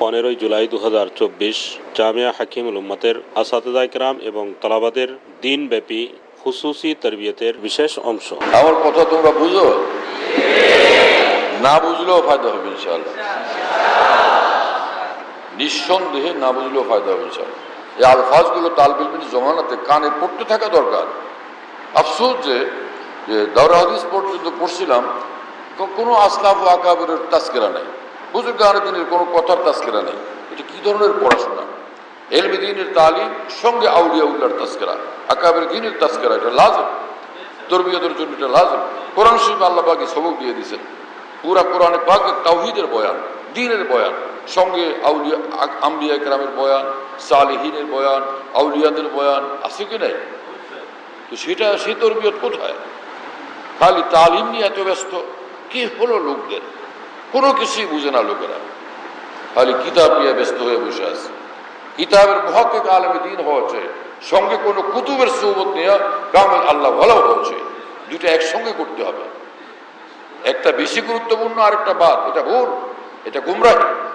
পনেরোই জুলাই দু হাজার চব্বিশ জামিয়া হাকিমুল উম্মতের আসাদা ইকরাম এবং তালাবাদের দিনব্যাপী খুসুসি তরবিয়তের বিশেষ অংশ। আমার কথা তোমরা বুঝো? না বুঝলেও ফায়দা হবে ইনশাআল্লাহ। নিঃসন্দেহে না বুঝলেও ফায়দা হবে ইনশাআল্লাহ। এই আলফাজগুলো তালবিলবিন জমানাতে কানে পড়তে থাকা দরকার। আফসোস যে দাওরা হাদিস পর্যন্ত পড়ছিলাম কোনো আসলাফ আকাবের তাস্কেরা নেই। বুজুর্গ দিনের কোনো কথার তাস্কেরা নেই। এটা কি ধরনের পড়াশোনা? এলমি দিনের তালিম, সঙ্গে আউলিয়া উল্লার তাস্কেরা আকাবের দিনের তাস্কেরা এটা লাজম। তরবিয়তের জন্য এটা লাজম। কোরআন শরীফ আল্লাহ সবক দিয়ে দিয়েছেন। পুরা কোরআনে পাকে তাওহিদের বয়ান, দিনের বয়ান, সঙ্গে আউলিয়া, আম্বিয়া একরামের বয়ান, সালেহিনের বয়ান, আউলিয়াদের বয়ান, আছে কি নাই? তো সেটা, সেই তরবিয়ত কোথায়? খালি তালিম নিয়ে এত ব্যস্ত, কি হলো লোকদের? কোনো কিছুই বুঝে না লোকেরা। খালি কিতাব নিয়ে ব্যস্ত হয়ে বসে আছে। কিতাবের মহাকে আলমে দিন হওয়াছে সঙ্গে কোনো কুতুবের সৌবত নিয়ে কামেল আল্লাহ ভালো হচ্ছে। দুইটা একসঙ্গে করতে হবে। একটা বেশি গুরুত্বপূর্ণ আর একটা বাদ, এটা ভুল, এটা গুমরাহি।